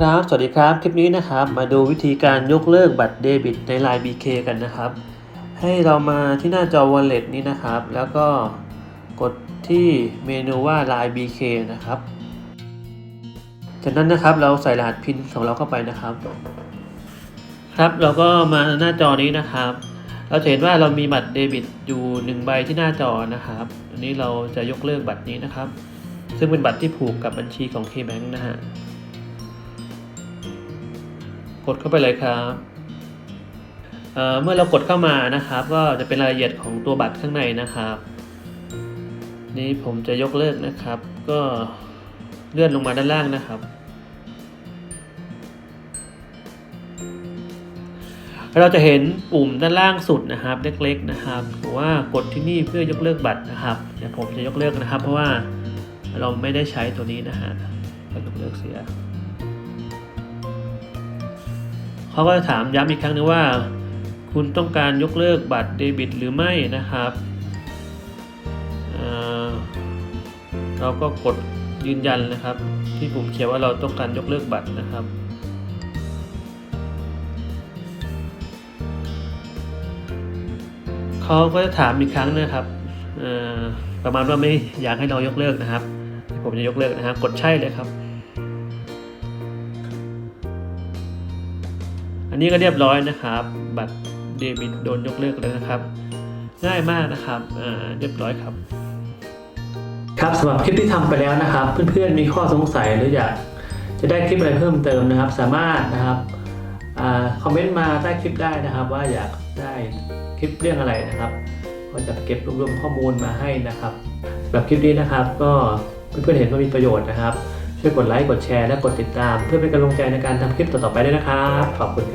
ครับ สวัสดีครับ คลิปนี้นะครับ มาดูวิธีการยกเลิกบัตรเดบิตใน Line BK กันนะครับ ให้เรามาที่หน้าจอ Wallet นี้นะครับ แล้วก็กดที่เมนูว่า Line BK นะครับ จากนั้นนะครับเราใส่รหัสพินของเราเข้าไปนะครับ ครับเราก็มาหน้าจอนี้นะครับ เราเห็นว่าเรามีบัตรเดบิตอยู่หนึ่งใบที่หน้าจอนะครับ อันนี้เราจะยกเลิกบัตรนี้นะครับ ซึ่งเป็นบัตรที่ผูกกับบัญชีของ KBank นะฮะ กดเข้าไปเลยครับเเมื่อเรากดเข้ามานะครับ ก็จะเป็นรายละเอียดของตัวบัตรข้างในนะครับ นี่ผมจะยกเลิกนะครับ ก็เลื่อนลงมาด้านล่างนะครับ เราจะเห็นปุ่มด้านล่างสุดนะครับเล็กๆนะครับหรือว่ากดที่นี่เพื่อยกเลิกบัตรนะครับเดี๋ยวผมจะยกเลิกนะครับ เพราะว่าเราไม่ได้ใช้ตัวนี้นะฮะก็ยกเลิกเสีย เขาก็จะถามย้ำอีกครั้งนึงว่า คุณต้องการยกเลิกบัตรเดบิตหรือไม่นะครับเเราก็กดยืนยันนะครับ ที่ปุ่มเขียนว่าเราต้องการยกเลิกบัตรนะครับเขาก็จะถามอีกครั้งนะครับประมาณว่าไม่อยากให้เรายกเลิกนะครับ ผมจะยกเลิกนะครับ กดใช่เลยครับ อันนี้ก็เรียบร้อยนะครับ บัตรเดบิตโดนยกเลิกแล้วนะครับ ง่ายมากนะครับอ่าเรียบร้อยครับ ครับสำหรับคลิปที่ทำไปแล้วนะครับ เพื่อนๆมีข้อสงสัยหรืออยากจะได้คลิปอะไรเพิ่มเติมนะครับ สามารถนะครับอคอมเมนต์มาใต้คลิปได้นะครับ ว่าอยากได้คลิปเรื่องอะไรนะครับ ก็จะเก็บรวบรวมข้อมูลมาให้นะครับสำหรับคลิปนี้นะครับ ก็เพื่อนๆเห็นว่ามีประโยชน์นะครับช่วยกดไลค์กดแชร์และกดติดตาม เพื่อเป็นกำลังใจในการทำคลิปต่อๆไปด้วยนะครับ ขอบคุณครับ